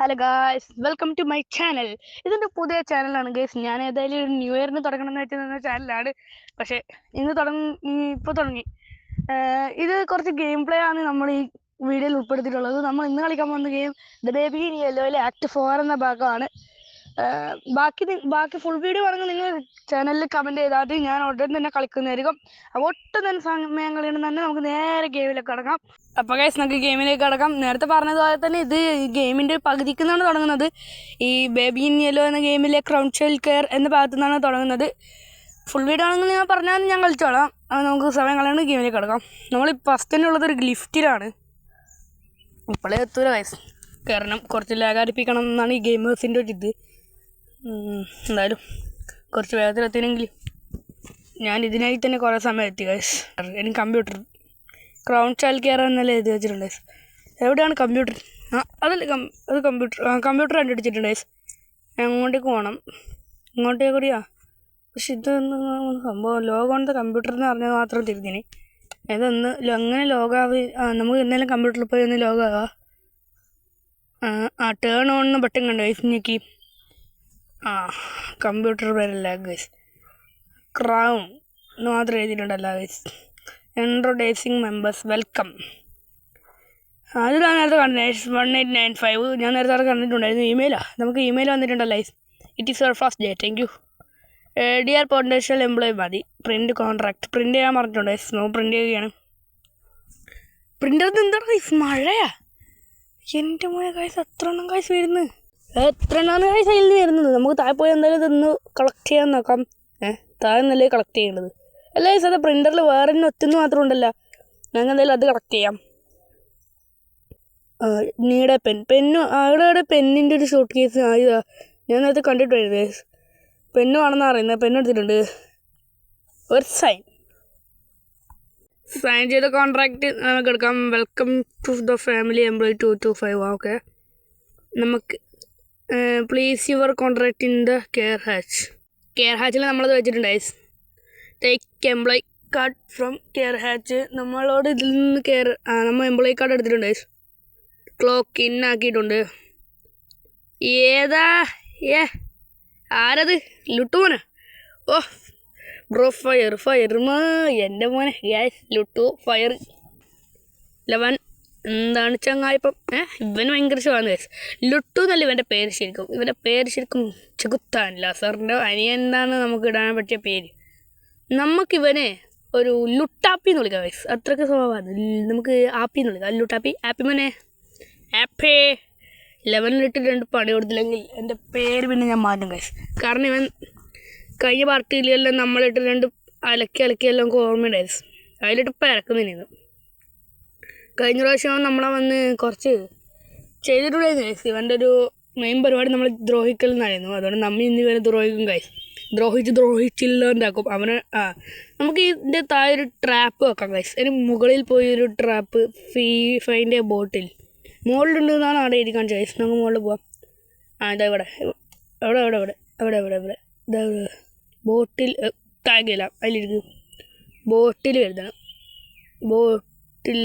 Hello guys welcome to my channel ഇതെന്റെ പുതിയ ചാനലാണ് ഗൈസ് ഞാൻ ഏതായാലും ഒരു ന്യൂ ഇയറിന് തുടങ്ങണം എന്ന് വെച്ചിരുന്ന ചാനലാണ് പക്ഷേ ഇന്ന് തുടങ്ങി ഇപ്പോൾ തുടങ്ങി. ഇത് കുറച്ച് ഗെയിം പ്ലേ ആണ് നമ്മൾ ഈ വീഡിയോയിൽ ഉൾപ്പെടുത്തിയിട്ടുള്ളത്. നമ്മൾ ഇന്ന് കളിക്കാൻ പോകുന്ന ഗെയിം ദ ബേബി ഇൻ യെല്ലോയിലെ ആക്ട് ഫോർ എന്ന ഭാഗമാണ്. ബാക്കി ബാക്കി ഫുൾ വീഡിയോ ആണെങ്കിൽ നിങ്ങൾ ചാനലിൽ കമന്റ് ചെയ്താൽ ഞാൻ ഉടൻ തന്നെ കളിക്കുന്നതായിരിക്കും. അപ്പോൾ ഒട്ടും തന്നെ സമയം കളിയുണ്ട് തന്നെ നമുക്ക് നേരെ ഗെയിമിലേക്ക് കടക്കാം. അപ്പോൾ ഗൈസ് നമുക്ക് ഗെയിമിലേക്ക് കടക്കാം. നേരത്തെ പറഞ്ഞതുപോലെ തന്നെ ഇത് ഗെയിമിന്റെ പകുതിക്ക് നിന്നാണ് തുടങ്ങുന്നത്. ഈ ബേബി ഇൻ യെല്ലോ എന്ന ഗെയിമിലെ ക്രൗൺ ചൈൽഡ് കെയർ എന്ന ഭാഗത്തു നിന്നാണ് തുടങ്ങുന്നത്. ഫുൾ വീഡിയോ ആണെങ്കിൽ ഞാൻ പറഞ്ഞാൽ ഞാൻ കളിച്ചോളാം. അത് നമുക്ക് സമയം കളയാണ്ട് ഗെയിമിലേക്ക് കടക്കാം. നമ്മൾ ഫസ്റ്റ് തന്നെ ഉള്ളത് ഒരു ലിഫ്റ്റിലാണ് ഇപ്പോഴേ എത്തൂല കാരണം കുറച്ച് ലാഗാരിപ്പിക്കണം എന്നാണ് ഈ ഗെയിമേഴ്സിന്റെ ഒരു ഇത്. എന്തായാലും കുറച്ച് വേഗത്തിൽ ഞാൻ ഇതിനായി തന്നെ കുറേ സമയം എത്തി ഗൈസ് എനിക്ക് കമ്പ്യൂട്ടർ ക്രൗൺ ചൈൽഡ് കെയർ എന്നല്ലേ എഴുതി വെച്ചിട്ടുണ്ട്. എവിടെയാണ് കമ്പ്യൂട്ടർ ആ അതല്ലേ കം അത് കമ്പ്യൂട്ടർ കമ്പ്യൂട്ടർ കണ്ടുപിടിച്ചിട്ടുണ്ട് ഗൈസ് അങ്ങോട്ടേക്ക് പോകണം ഇങ്ങോട്ടേക്ക് കൂടിയാ പക്ഷെ ഇതൊന്നും സംഭവം ലോകമുണ്ട് കമ്പ്യൂട്ടർ എന്ന് പറഞ്ഞത് മാത്രം തിരിഞ്ഞിന് ഇതൊന്ന് എങ്ങനെ ലോകാവ് നമുക്ക് എന്തായാലും കമ്പ്യൂട്ടറിൽ പോയി ഒന്ന് ലോകാവാ. ആ ടേൺ ഓൺ ബട്ടൺ കണ്ടു ഗൈസ് ഞെക്കി ആ കമ്പ്യൂട്ടർ പേരല്ല ഗൈസ് ക്രൗൺ എന്ന് മാത്രം എഴുതിയിട്ടുണ്ടല്ല ഗൈസ് ഇൻട്രൊഡ്യൂസിങ് മെമ്പേഴ്സ് വെൽക്കം അത് ഞാൻ നേരത്തെ കണ്ടു വൺ എയ്റ്റ് നയൻ ഫൈവ് ഞാൻ നേരത്തെ അവിടെ കണ്ടിട്ടുണ്ടായിരുന്നു ഇമെയിലാണ് നമുക്ക് ഇമെയിൽ വന്നിട്ടുണ്ടല്ലോ it is your first day thank you dear potential employee മതി. പ്രിന്റ് കോൺട്രാക്ട് പ്രിന്റ് ചെയ്യാൻ പറഞ്ഞിട്ടുണ്ട് സ്നോ പ്രിന്റ് ചെയ്യുകയാണ്. പ്രിന്റർ എന്താണ് മഴയാ. എന്റെ മോനെ കായ്സ് അത്ര ഒന്നും കായ്സ് വരുന്നത് എത്ര എണ്ണമാണ് കായ്സ് സൈഡിൽ വരുന്നത്? നമുക്ക് താഴെ പോയി എന്തായാലും ഇതൊന്ന് കളക്ട് ചെയ്യാൻ നോക്കാം. ഏഹ് താഴെ നിന്നല്ലേ കളക്ട് ചെയ്യേണ്ടത് അല്ല ഈ സാറേ പ്രിന്ററിൽ വേറെ തന്നെ ഒറ്റന്ന് മാത്രം ഉണ്ടല്ലോ. ഞങ്ങൾ എന്തായാലും അത് കളക്ട് ചെയ്യാം. നീടെ പെൻ പെന്നു അവിടെ അവിടെ പെന്നിന്റെ ഒരു ഷോർട്ട് കേസ് ആയതാ ഞാൻ നേരത്തെ കണ്ടിട്ടുണ്ട് പെന്നു ആണെന്ന് പെന്ന് എടുത്തിട്ടുണ്ട്. ഒരു സൈൻ സൈൻ ചെയ്ത കോൺട്രാക്റ്റ് നമുക്ക് എടുക്കാം. Welcome to the family employee two two five okay നമുക്ക് please your contract in the care hatch care ഹാച്ചിൽ നമ്മളത് വെച്ചിട്ടുണ്ട് ice take employee card from care hatch നമ്മളോട് ഇതിൽ നിന്ന് കെയർ നമ്മൾ എംപ്ലോയി കാർഡ് എടുത്തിട്ടുണ്ട് ഐസ് ക്ലോക്ക് ഇൻ ആക്കിയിട്ടുണ്ട്. ഏതാ? ഏ ആരത്? ലുട്ടുമോനെ ഓ ബ്രോ ഫയർ ഫയർ മാ എന്റെ മോനെ. ഗ്യാസ് ലുട്ടു ഫയർ ലെവൻ എന്താണ് ചങ്ങായിപ്പം? ഏഹ് ഇവന് ഭയങ്കര ഇഷ്ടമാണ് കേസ് ലുട്ടു എന്നല്ല ഇവന്റെ പേര് ശരിക്കും. ഇവന്റെ പേര് ശരിക്കും ചെകുത്താനില്ല. സാറിന്റെ അനിയൻ എന്താണ് നമുക്ക് ഇടാൻ പറ്റിയ പേര്. നമുക്കിവനെ ഒരു ലുട്ടാപ്പി എന്ന് വിളിക്കാം ഗൈസ് അത്രയ്ക്ക് സ്വഭാവമാണ്. നമുക്ക് ആപ്പി എന്ന് വിളിക്കാം. ലുട്ടാപ്പി ആപ്പി മോനെ. ആപ്പേ. ലെവനിലിട്ട് രണ്ട് പണി കൊടുത്തില്ലെങ്കിൽ എന്റെ പേര് പിന്നെ ഞാൻ മാറ്റും ഗൈസ് കാരണം ഇവൻ കഴിഞ്ഞ പാർട്ടിയിലെല്ലാം നമ്മളിട്ട് രണ്ട് അലക്കി അലക്കി എല്ലാം നമുക്ക് ഓർമ്മയുണ്ടായിരുന്നു അതിലിട്ട് പരക്കുന്നില്ല കഴിഞ്ഞ പ്രാവശ്യം നമ്മളെ വന്ന് കുറച്ച് ചെയ്തിട്ടുണ്ടായിരുന്നു ഗൈസ് ഇവന്റെ ഒരു മെയിൻ പരിപാടി നമ്മൾ ദ്രോഹിക്കൽ എന്നായിരുന്നു അതുകൊണ്ട് നമ്മൾ ഇന്ന് ഇവരെ ദ്രോഹിക്കും ഗൈസ് ദ്രോഹിച്ച് ദ്രോഹിച്ചില്ല എന്താക്കും അവന് ആ നമുക്ക് ഇതിന്റെ താഴെ ഒരു ട്രാപ്പ് വെക്കാം ഗൈസ് അതിന് മുകളിൽ പോയി ഒരു ട്രാപ്പ് ഫീ ഫൈന്റെ ബോട്ടിൽ മുകളിലുണ്ട് എന്നാണ് അവിടെ ഇരിക്കാൻ ഗൈസ് നമുക്ക് മുകളിൽ പോവാം. ആ ഇതാ ഇവിടെ. എവിടെ എവിടെ എവിടെ? എവിടെ എവിടെ എവിടെ? ഇതാ. ബോട്ടിൽ താഴെയില്ല അതിലിരിക്കും. ബോട്ടിൽ വരുന്നതാണ് ബോട്ടിൽ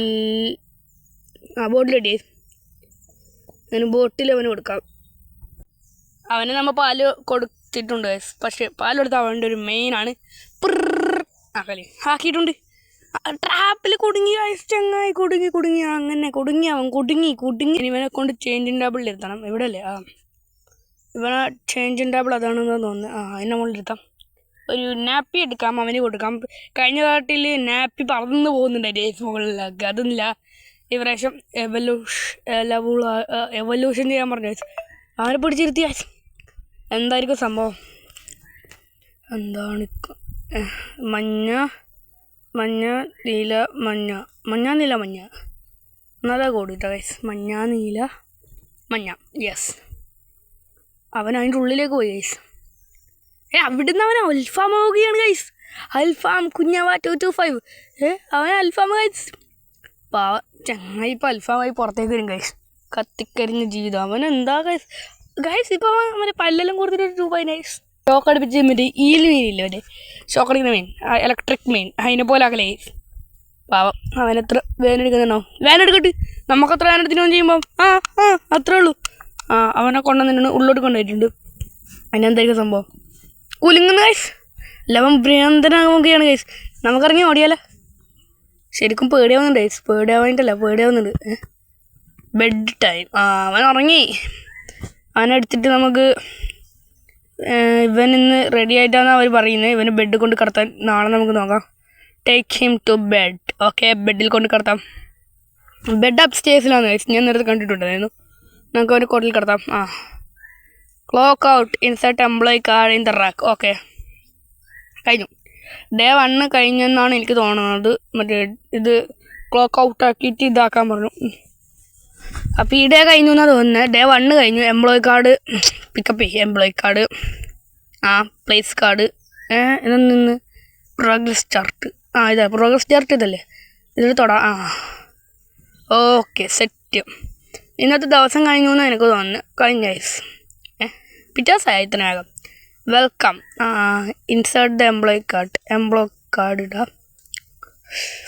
ആ ബോട്ടിൽ റെഡി അതിന് ബോട്ടിൽ അവന് കൊടുക്കാം. അവന് നമ്മൾ പാൽ കൊടുത്തിട്ടുണ്ട്. പക്ഷേ പാൽ കൊടുത്ത അവന്റെ ഒരു മെയിനാണ് ആ കളി. ആക്കിയിട്ടുണ്ട്. ട്രാപ്പിൽ കുടുങ്ങി. ചങ്ങായി കുടുങ്ങി കുടുങ്ങി. അങ്ങനെ കുടുങ്ങി അവൻ കുടുങ്ങി കുടുങ്ങി. ഇവനെ കൊണ്ട് ചേഞ്ചിൻ ടേബിളിൽ ഇരുത്തണം. ഇവിടെ അല്ലേ ആ. ഇവനെ ചേഞ്ചിൻ ടേബിൾ അതാണെന്ന് തോന്നുന്നു. ആ അതിനെ മുകളിൽ ഒരു നാപ്പി എടുക്കാം അവന് കൊടുക്കാം. കഴിഞ്ഞ കാട്ടിൽ നാപ്പി പറന്നു പോകുന്നുണ്ട് ഡേസ് മുകളിലൊക്കെ. അതൊന്നുമില്ല ഈ പ്രാവശ്യം എവല്യൂഷ് എവല്യൂഷൻ ചെയ്യാൻ പറഞ്ഞു അവനെ പിടിച്ചിരുത്തിയ? എന്തായിരിക്കും സംഭവം? എന്താണ് മഞ്ഞ മഞ്ഞ നീല മഞ്ഞ. മഞ്ഞ നീല മഞ്ഞ. നല്ല കൂടിട്ടോ ഗൈസ് മഞ്ഞ നീല മഞ്ഞ. യെസ് അവൻ അതിന്റെ ഉള്ളിലേക്ക് പോയി ഗൈസ് ഏ അവിടുന്ന് അവൻ അൽഫാം ആവുകയാണ് ഗൈസ് അൽഫാം കുഞ്ഞവ ടു ടു ഫൈവ് ഏ അവൻ അൽഫാം ഗൈസ് പാവ ചങ്ങായി ഇപ്പം അൽഫാമായി പുറത്തേക്ക് വരും ഗൈസ് കത്തിക്കരിഞ്ഞ ജീവിതം. അവൻ എന്താ ഗൈസ് ഗൈസ് ഇപ്പോൾ അവൻ അവന്റെ പല്ലെല്ലാം കൊടുത്തിട്ട് ഒരു രൂപ ഗൈസ് ഷോക്ക് അടുപ്പിച്ച് മറ്റേ ഈൽ മീനില്ല മറ്റേ? ഷോക്ക് അടിക്കുന്ന മെയിൻ ഇലക്ട്രിക് മീൻ. അതിനെ പോലെ ആക്കലേ ഗൈസ് പാവം. അവൻ എടുക്കുന്നുണ്ടോ? വേദന എടുക്കട്ടെ. നമുക്കത്ര വേദന എടുത്തിനോ ചെയ്യുമ്പോൾ ആ ആ അത്രേ ഉള്ളൂ. ആ അവനെ കൊണ്ടുവന്നിട്ടുണ്ട് ഉള്ളോട്ട് കൊണ്ടുപോയിട്ടുണ്ട്. അതിനെന്തായിരിക്കും സംഭവം? കുലുങ്ങുന്ന ഗൈസ് ലവൻ ഭ്രാന്തനാകുകയാണ് ഗൈസ് നമുക്കിറങ്ങി ഓടിയാലോ? ശരിക്കും പേടിയാവുന്നുണ്ട്. പേടിയാവാനിട്ടല്ല പേടിയാവുന്നുണ്ട്. ബെഡ് ടൈം ആ അവൻ ഉറങ്ങി. അവനെടുത്തിട്ട് നമുക്ക് ഇവൻ ഇന്ന് റെഡി ആയിട്ടാണ് അവർ പറയുന്നത് ഇവന് ബെഡ് കൊണ്ട് കിടത്താൻ നാളെ നമുക്ക് നോക്കാം. Take him to bed okay ബെഡിൽ കൊണ്ട് കിടത്താം. ബെഡ് അപ് സ്റ്റേഴ്സിലാണ് ഞാൻ നേരത്തെ കണ്ടിട്ടുണ്ടായിരുന്നു. നമുക്ക് അവന് കോട്ടിൽ കിടത്താം. ആ. Clock out insert employee card in the rack okay കഴിഞ്ഞു. ഡേ വണ്ണ് കഴിഞ്ഞെന്നാണ് എനിക്ക് തോന്നുന്നത്. മറ്റേ ഇത് ക്ലോക്ക് ഔട്ട് ആക്കിയിട്ട് ഇതാക്കാൻ പറഞ്ഞു. അപ്പോൾ ഈ ഡേ കഴിഞ്ഞു എന്നാണ് തോന്നുന്നത് ഡേ വണ്ണ് കഴിഞ്ഞു. എംപ്ലോയി കാർഡ് പിക്കപ്പ് ചെയ്യും. എംപ്ലോയി കാർഡ് ആ പ്ലേസ് കാർഡ് ഇതൊന്ന് പ്രോഗ്രസ് ചാർട്ട് ആ ഇതാ പ്രോഗ്രസ് ചാർട്ട് ഇതല്ലേ? ഇതിൽ തൊടാം ആ. ഓക്കെ സെറ്റ് ഇന്നത്തെ ദിവസം കഴിഞ്ഞു എന്ന് എനിക്ക് തോന്നുന്നു? കഴിഞ്ഞ ഏ പിറ്റേ ദിവസമായി ഇത്രയാകും welcome insert the employee card employee card ഇടുക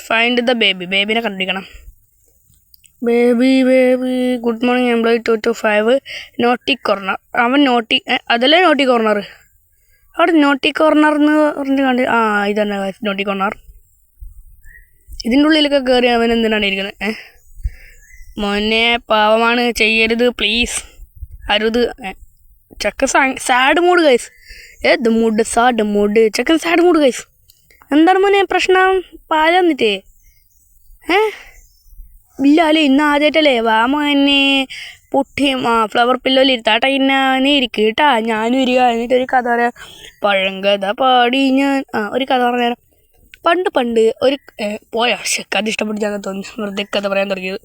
ഫൈൻഡ് ദ ബേബി ബേബിനെ കണ്ടുപിടിക്കണം. Baby baby good morning employee two two five naughty corner അവൻ നോട്ടി അതല്ലേ നോട്ടി കോർണർ അവിടെ നോട്ടി കോർണർ എന്ന് പറഞ്ഞ് കണ്ട് ആ ഇതന്നെ നോട്ടി കോർണർ ഇതിന്റെ ഉള്ളിലൊക്കെ കയറി അവൻ എന്തിനാണ് ഇരിക്കുന്നത് ഏ? മോനെ പാവമാണ്. ചെയ്യരുത് പ്ലീസ് അരുത് ചക്ക സാഡ് മൂഡ് ഗൈസ് ഏ മൂഡ് സാഡ് മൂഡ് ചെക്കൻ സാഡ് മൂഡ് കൈസ് എന്താണ് മോനെ പ്രശ്നം? പാല വന്നിട്ടേ ഏ? ഇല്ല അല്ലേ ഇന്ന് ആദ്യമായിട്ടല്ലേ വാ മോനെ. പൊട്ടിയും ആ ഫ്ലവർ പില്ലോയിൽ ഇരുത്താട്ടാ ഇന്ന നീ ഇരിക്കുക കേട്ടാ ഞാനും ഇരിക്കുക എന്നിട്ട് ഒരു കഥ പറയാം. പഴങ്കഥ പാടി ഞാൻ. ആ ഒരു കഥ പറഞ്ഞുതരാം പണ്ട് പണ്ട് ഒരു പോയ? കഥ ഇഷ്ടപ്പെട്ടിട്ടാന്ന് തോന്നുന്നു വെറുതെ കഥ പറയാൻ തുടങ്ങിയത്.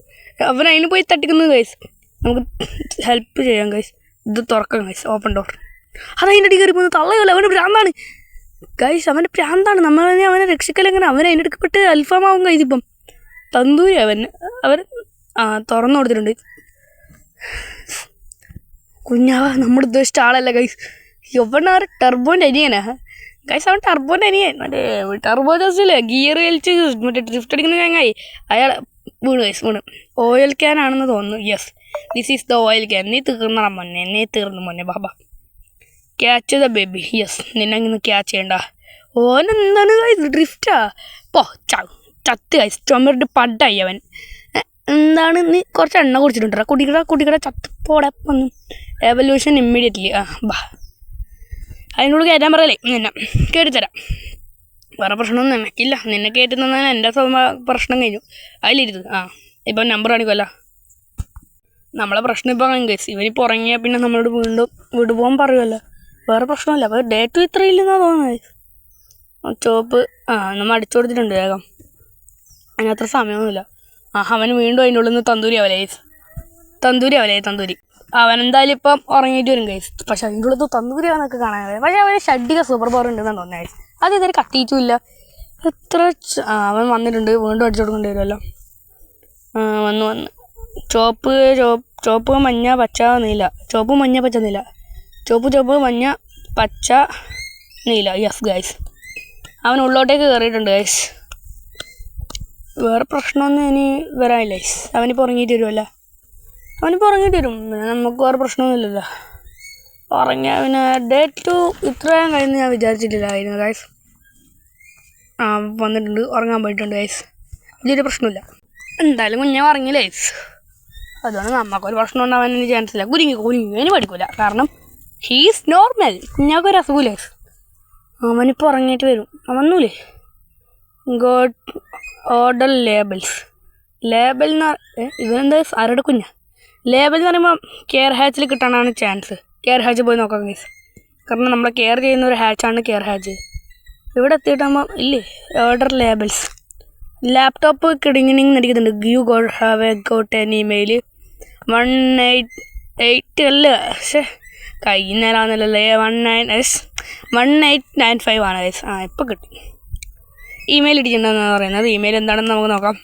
അവൻ അതിന് പോയി തട്ടിക്കുന്നത് കൈസ് നമുക്ക് ഹെൽപ്പ് ചെയ്യാം കൈസ് ഇത് തുറക്കാം കൈസ് ഓപ്പൺ ഡോർ അത് അതിന്റെ അടി കയറി പോകുന്നത്. തള്ളയല്ല അവന് ഭ്രാന്താണ്. ഗൈസ് അവന്റെ ഭ്രാന്താണ്. നമ്മൾ അവനെ രക്ഷിക്കലെങ്ങനെ? അവൻ അതിന്റെ അടുക്കപ്പെട്ട് അൽഫാമാവും ഗൈസ് ഇപ്പം. തന്തൂരി അവൻ. അവർ ആ തുറന്നു കൊടുത്തിട്ടുണ്ട്. കുഞ്ഞാവ നമ്മൾ ഉദ്ദേശിച്ച ആളല്ല ഗൈസ് യവനാർ ടർബോന്റെ അനിയനാ. ഗൈസ് അവൻ ടർബോന്റെ അനിയൻ. മറ്റേ ടർബോ ജസ്റ്റില്ലേ ഗിയർ വലിച്ച് മറ്റേ ഡ്രിഫ്റ്റ് അടിക്കുന്ന ചങ്ങായി. അയാൾ വീണ് ഗൈസ് വീണ്. ഓയിൽ ക്യാൻ ആണെന്ന് തോന്നുന്നു. Yes this is the oil can നീ തീർന്നടാ മൊന്നെ നീ തീർന്നു മൊന്നെ ബാബ ക്യാച്ച് ദ ബേബി യെസ് നിന്നെ ഇങ്ങനെ ക്യാച്ച് ചെയ്യണ്ട. ഓൻ എന്താണ് ഡ്രിഫ്റ്റാ പോ ചത്ത് ഗൈസ് ചുമരുടെ പഡായി അവൻ. എന്താണ് നീ കുറച്ച് എണ്ണ കുടിച്ചിട്ടുണ്ടോ? കുടിക്കട കുടിക്കട ചത്ത് പോടെ. എവല്യൂഷൻ ഇമ്മീഡിയറ്റ്ലി ആ ബാ. അതിനോട് കയറ്റാൻ പറയലേ നിന്നെ കയറ്റിത്തരാം വേറെ പ്രശ്നമൊന്നും നിനക്കില്ല. നിന്നെ കയറ്റി തന്നാൽ എന്റെ പ്രശ്നം കഴിഞ്ഞു. അതിലിരുത് ആ ഇപ്പം നമ്പർ കാണിക്കുമല്ലോ നമ്മളെ പ്രശ്നം ഇപ്പം കഴിഞ്ഞു ഗൈസ് ഇവനിപ്പോൾ ഉറങ്ങിയാൽ പിന്നെ നമ്മളോട് വീണ്ടും വീട് പോകാൻ പറയുമല്ലോ വേറെ പ്രശ്നമില്ല. അപ്പോൾ ഡേറ്റ് ഇത്രയില്ലെന്നാണ് തോന്നുന്നത്. ആ ചോപ്പ് ആ നമ്മൾ അടിച്ചു കൊടുത്തിട്ടുണ്ട് വേഗം. അതിനത്ര സമയമൊന്നുമില്ല. ആ അവൻ വീണ്ടും അതിന്റെ ഉള്ളിൽ നിന്ന് തന്തൂരി ആവലേ തന്തൂരി ആവലേ തന്തൂരി. അവൻ എന്തായാലും ഇപ്പം ഉറങ്ങിയിട്ട് വരും ഗൈസ് പക്ഷെ അതിന്റെ ഉള്ളിൽ തന്തൂരി ആണെന്നൊക്കെ കാണാൻ പക്ഷേ അവന് ഷഡിക സൂപ്പർ പവർ ഉണ്ടെന്നാണ് തോന്നുന്നത് അത് ഇതുവരെ കത്തിയിട്ടുമില്ല എത്ര അവൻ വന്നിട്ടുണ്ട്. വീണ്ടും അടിച്ചു കൊടുക്കേണ്ടി വരുമല്ലോ. വന്ന് വന്ന്. ചോപ്പ് ചോപ്പ് മഞ്ഞ പച്ച നീല ചോപ്പ് മഞ്ഞ പച്ച നീല ചോപ്പ് ചുവപ്പ് മഞ്ഞ പച്ച നീല. യെസ് ഗൈസ് അവൻ ഉള്ളോട്ടേക്ക് കയറിയിട്ടുണ്ട് ഗൈസ് വേറെ പ്രശ്നമൊന്നും ഇനി വരാനില്ല ഗൈസ് അവനിപ്പോൾ ഉറങ്ങിയിട്ട് വരുമല്ല അവനിപ്പോൾ ഉറങ്ങിയിട്ട് വരും. നമുക്ക് വേറെ പ്രശ്നമൊന്നുമില്ലല്ലോ ഉറങ്ങിയ പിന്നെ ഡേ ടു ഇത്രയും കഴിഞ്ഞ് ഞാൻ വിചാരിച്ചിട്ടില്ലായിരുന്നു ഗൈസ് ആ വന്നിട്ടുണ്ട് ഉറങ്ങാൻ പോയിട്ടുണ്ട് ഗൈസ് വലിയൊരു പ്രശ്നമില്ല. എന്തായാലും കുഞ്ഞെ ഉറങ്ങില്ല ഗൈസ് അതുകൊണ്ട് നമുക്കൊരു പ്രശ്നം ഉണ്ടാവാൻ ചാൻസ് ഇല്ല. കുരുങ്ങി കുരുങ്ങി. അതിന് പഠിക്കില്ല കാരണം ഹീസ് നോർമൽ കുഞ്ഞാക്കൊരു അസുഖമില്ല? ഗൈസ് അവനിപ്പോൾ ഉറങ്ങിയിട്ട് വരും. അവൻ വന്നൂലേ? ഗോഡ് ഓർഡർ ലേബൽസ് ലേബൽ എന്ന് ഇവനെന്താ ആരുടെ കുഞ്ഞ? ലേബൽ എന്ന് പറയുമ്പോൾ കെയർ ഹാച്ചിൽ കിട്ടാനാണ് ചാൻസ് കെയർ ഹാച്ച് പോയി നോക്കാം ഗൈസ് കാരണം നമ്മളെ കെയർ ചെയ്യുന്ന ഒരു ഹാച്ചാണ് കെയർ ഹാച്ച് ഇവിടെ എത്തിയിട്ടാകുമ്പോൾ ഇല്ലേ? ഓർഡർ ലേബൽസ് ലാപ്ടോപ്പ് കിടിങ്ങിനിങ് നടിക്കുന്നുണ്ട്. You got have a got an email one eight eight അല്ല? പക്ഷേ കൈന്നേരാന്നല്ലേ one nine S one eight nine five ആണ് എസ് ആ ഇപ്പോൾ കിട്ടി. ഇമെയിൽ ഇടിച്ചിട്ടുണ്ടെന്നാണ് പറയുന്നത്. ഇമെയിൽ എന്താണെന്ന് നമുക്ക് നോക്കാം.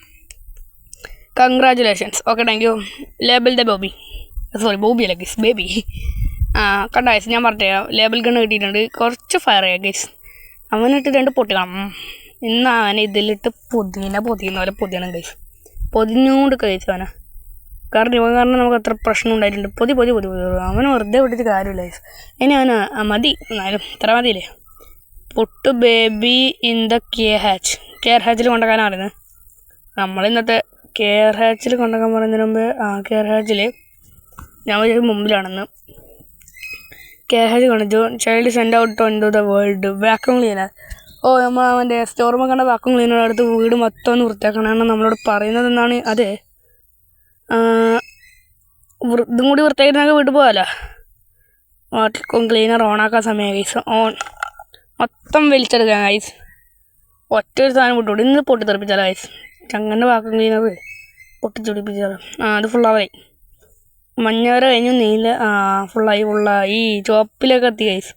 Congratulations okay thank you label the Bobby sorry Bobby അല്ല ഗൈസ് ബേബി ആ കണ്ട ഗൈസ് ഞാൻ പറഞ്ഞേ ലേബിൾ ഗണ്ണ് കിട്ടിയിട്ടുണ്ട്. കുറച്ച് ഫയർ ചെയ്യാം ഗൈസ് അവനിട്ട് രണ്ട് പൊട്ടിക്കണം. ഇന്ന് അവനെ ഇതിലിട്ട് പൊതിന പൊതിയുന്ന പോലെ പൊതിയണം ഗൈസ് പൊതിഞ്ഞുകൊണ്ട് കഴിച്ചു അവനെ കാരണം ഇവൻ കാരണം നമുക്ക് അത്ര പ്രശ്നം ഉണ്ടായിട്ടുണ്ട് പൊതി പൊതി പൊതി പൊതി. അവനെ വെറുതെ വിട്ടിട്ട് കാര്യമില്ല. ഇനി അവന് മതി. എന്നാലും ഇത്ര മതിയില്ലേ? Put baby in the care hatch. Care ഹാച്ചിൽ കൊണ്ടുപോകാനാണ് പറയുന്നത് നമ്മൾ ഇന്നത്തെ കെയർ ഹാച്ചിൽ കൊണ്ടുപോകാൻ പറയുന്നതിന് മുമ്പ് ആ കെയർ ഹാച്ചിൽ ഞാൻ വിചാരിക്കും മുമ്പിലാണെന്ന്. കെയർ ഹാച്ച് കൊണ്ടു child send out on to the world vacuum cleaner ഓ നമ്മൾ അവന്റെ സ്റ്റോർമ കണ്ട വാക്യൂം ക്ലീനർ അടുത്ത് വീട് മൊത്തം ഒന്ന് വൃത്തിയാക്കണമെന്ന് നമ്മളോട് പറയുന്നത് എന്നാണ് അതെ. ഇതും കൂടി വൃത്തിയാക്കി വീട്ടിൽ പോകാമല്ലോ വാട്ടർ ക്ലീനർ ഓണാക്കാൻ സമയം ഗൈസ് ഓൺ മൊത്തം വലിച്ചെടുക്കാം ഗൈസ് ഒറ്റ ഒരു സാധനം പൊട്ടിവിടും ഇന്ന് പൊട്ടിത്തെറിപ്പിച്ചാലോ ഗൈസ് ചങ്ങന്റെ വാക്കും ക്ലീനർ പൊട്ടിച്ചുടിപ്പിച്ചാലോ? ആ അത് ഫുള്ളാവായി മഞ്ഞ വരെ കഴിഞ്ഞു നീല ആ ഫുള്ളായി ഫുള്ളായി ചുവപ്പിലേക്ക് എത്തി ഗൈസ്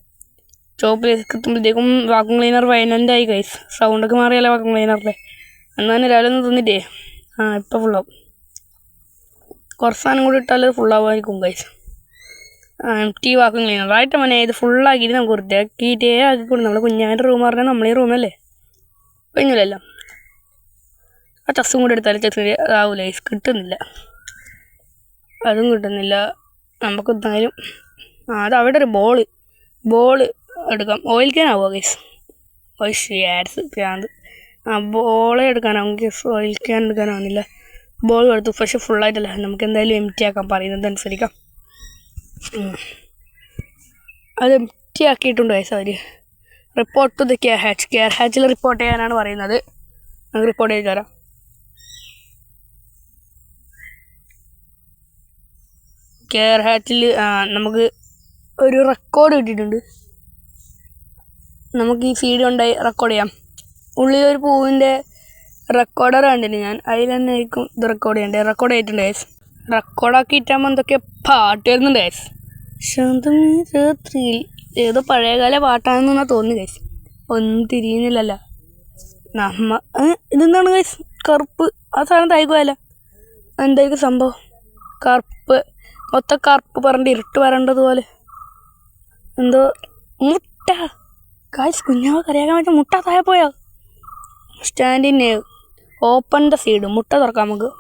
ചുവപ്പിലേക്ക് എത്തുമ്പോഴത്തേക്കും വാക്കും ക്ലീനർ വയലന്റ് ആയി ഗൈസ് സൗണ്ടൊക്കെ മാറിയല്ലോ വാക്യൂം ക്ലീനറിലെ തന്നെ രാവിലെ ഒന്ന് തിന്നിട്ടേ? ആ ഇപ്പം ഫുള്ളാവും കുറച്ച് സാധനം കൂടി ഇട്ടാൽ ഫുള്ളാവുമായിരിക്കും guys the vacuum cleaner right മോനെ ഇത് ഫുള്ളാക്കിയിട്ട് നമുക്ക് വൃത്തിയാക്കിയിട്ടേ ആക്കിക്കൊണ്ട് നമ്മൾ കുഞ്ഞാന്റെ റൂം പറഞ്ഞാൽ നമ്മളീ റൂമല്ലേ കഴിഞ്ഞില്ലല്ലോ ആ ചസ്സും കൂടി എടുത്താൽ ചെസ് ആവൂല ഗൈസ് കിട്ടുന്നില്ല. അതും കിട്ടുന്നില്ല. നമുക്ക് എന്തായാലും അത് അവിടെ ഒരു ബോൾ ബോൾ എടുക്കാം. ഓയിൽ ക്യാൻ ആവുക ഗൈസ് ഓയ് ആഡ്സ് ക്യാൻ ആ ബോളെ എടുക്കാനാവും ഗൈസ് ഓയിൽ ക്യാൻ എടുക്കാനാവുന്നില്ല. ബോൾ കൊടുത്തു പക്ഷെ ഫുള്ളായിട്ടല്ല നമുക്ക് എന്തായാലും എം ടി ആക്കാൻ പറയുന്നത് അനുസരിക്കാം. അത് എം ടി ആക്കിയിട്ടുണ്ട് അവർ report to the care hatch care ഹാച്ചിൽ report ചെയ്യാനാണ് പറയുന്നത്. നമുക്ക് റിപ്പോർട്ട് ചെയ്ത് തരാം. കെയർ ഹാച്ചിൽ നമുക്ക് ഒരു റെക്കോർഡ് കിട്ടിയിട്ടുണ്ട്. നമുക്ക് ഈ ഫീഡ് കൊണ്ടായി റെക്കോർഡ് ചെയ്യാം. ഉള്ളിലൊരു പൂവിന്റെ റെക്കോർഡർ കണ്ടിന്. ഞാൻ അതിൽ തന്നെ ആയിരിക്കും ഇത് റെക്കോർഡ് ചെയ്യേണ്ടത് റെക്കോർഡ് ചെയ്തിട്ടുണ്ട് ഗൈസ് റെക്കോർഡാക്കിയിട്ടാകുമ്പോൾ എന്തൊക്കെ പാട്ട് വരുന്നുണ്ട് ഗൈസ് ശാന്തമീ രാത്രിയിൽ ഏതോ പഴയകാല പാട്ടാണെന്നാണ് തോന്നുന്നു ഗൈസ് ഒന്നും തിരിയുന്നില്ലല്ല. നമ്മ ഇതെന്താണ് ഗൈസ് കറുപ്പ്. ആ സാധനം തയ്ക്കുമല്ല എന്തായിരിക്കും സംഭവം? കറുപ്പ്. മൊത്തം കറുപ്പ് പറഞ്ഞിട്ട് ഇരുട്ട് വരേണ്ടതുപോലെ എന്തോ മുട്ട. ഗൈസ് കുഞ്ഞാവ് കറിയാക്കാൻ പറ്റും മുട്ട താഴെ പോയോ? സ്റ്റാൻഡിന് ഓപ്പൺ ദ സീഡ് മുട്ട തുറക്കാം നമുക്ക്.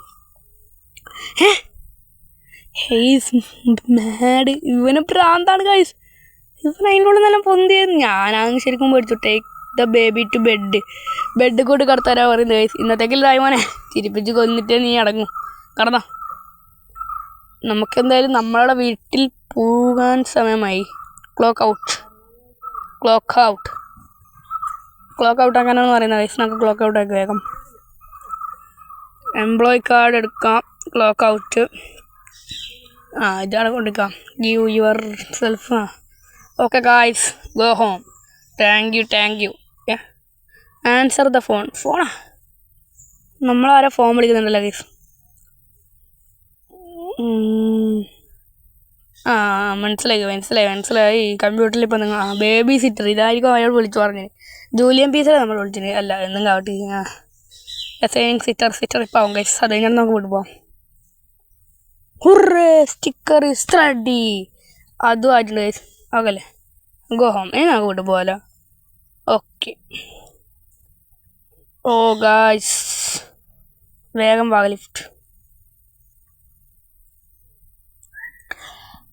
ഹെയ്സ് മാഡ് ഇവന് പ്രാന്താണ് ഗൈസ് ഇവൻ അതിന്റെ നല്ല പൊന്തിയായിരുന്നു. ഞാനാണ് ശരിക്കും മേടിച്ചു take the baby to bed bed കൂടി കടത്താരാ പറയുന്നത് ഗൈസ് ഇന്നത്തേക്കില്ല മോനെ ചിരിപ്പിച്ച് കൊന്നിട്ടേ നീ അടങ്ങും. കടന്നോ. നമുക്കെന്തായാലും നമ്മളുടെ വീട്ടിൽ പോകാൻ സമയമായി. Clock out clock out clock out ആക്കാനാണെന്ന് പറയുന്നത് നമുക്ക് ക്ലോക്ക് ഔട്ട് ആക്കി വേഗം. എംപ്ലോയി കാർഡ് എടുക്കാം. ക്ലോക്ക് ഔട്ട് ആ ഇതാണ് കൊടുക്കാം ഗീവ് യുവർ സെൽഫ് ആ. Okay guys go home thank you thank you answer the phone ഫോണാ നമ്മളാരെ ഫോൺ വിളിക്കുന്നുണ്ടല്ലോ ഗൈസ് ആ മനസ്സിലായി മനസ്സിലായി മനസ്സിലായി. കമ്പ്യൂട്ടറിൽ ഇപ്പം നിങ്ങൾ ബേബി സിറ്റർ ഇതായിരിക്കും അയാൾ വിളിച്ചു പറഞ്ഞത്. ജൂലിയൻ പീസറെ നമ്മൾ വിളിച്ചത്? അല്ല എന്നും കാവട്ടെ ആ. എസൈനിങ് സിറ്റർ സിറ്റർ ഇപ്പം ആവും ഗൈസ് അത് കഴിഞ്ഞാൽ നമുക്ക് വിട്ടു ഹുറേ സ്റ്റിക്കർ ഇസ് റെഡി അതും ആയിട്ടുണ്ട് ഗൈസ് ഓക്കെ അല്ലേ ഗോ ഹോം ഇനി നമുക്ക് വിട്ടു ഓക്കെ ഓ ഗായ്സ് വേഗം വാ ലിഫ്റ്റ്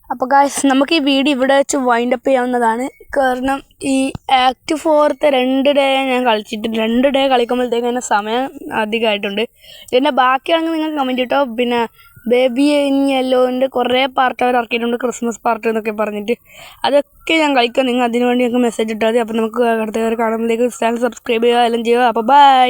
അപ്പോൾ ഗായ്സ് നമുക്ക് ഈ വീഡിയോ ഇവിടെ വെച്ച് വൈൻഡപ്പ് ചെയ്യാവുന്നതാണ്. കാരണം ഈ ആക്ട് ഫോർത്തെ രണ്ട് ഡേ ഞാൻ കളിച്ചിട്ട് രണ്ട് ഡേ കളിക്കുമ്പോഴത്തേക്ക് തന്നെ സമയം അധികമായിട്ടുണ്ട്. ഇതിന്റെ ബാക്കിയാണെങ്കിൽ നിങ്ങൾ കമന്റ് കിട്ടോ പിന്നെ ബേബി ഇൻ യെല്ലോന്റെ കുറേ പാർട്ട് അവർ ഇറക്കിയിട്ടുണ്ട്. ക്രിസ്മസ് പാർട്ട് എന്നൊക്കെ പറഞ്ഞിട്ട്. അതൊക്കെ ഞാൻ കളിക്കാം. നിങ്ങൾ അതിനുവേണ്ടി ഞങ്ങൾക്ക് മെസ്സേജ് ഇട്ടാൽ മതി. അപ്പോൾ നമുക്ക് അടുത്ത കാണുമ്പോഴത്തേക്ക് ചാനൽ സബ്സ്ക്രൈബ് ചെയ്യുക എല്ലാം ചെയ്യുക. അപ്പോൾ ബൈ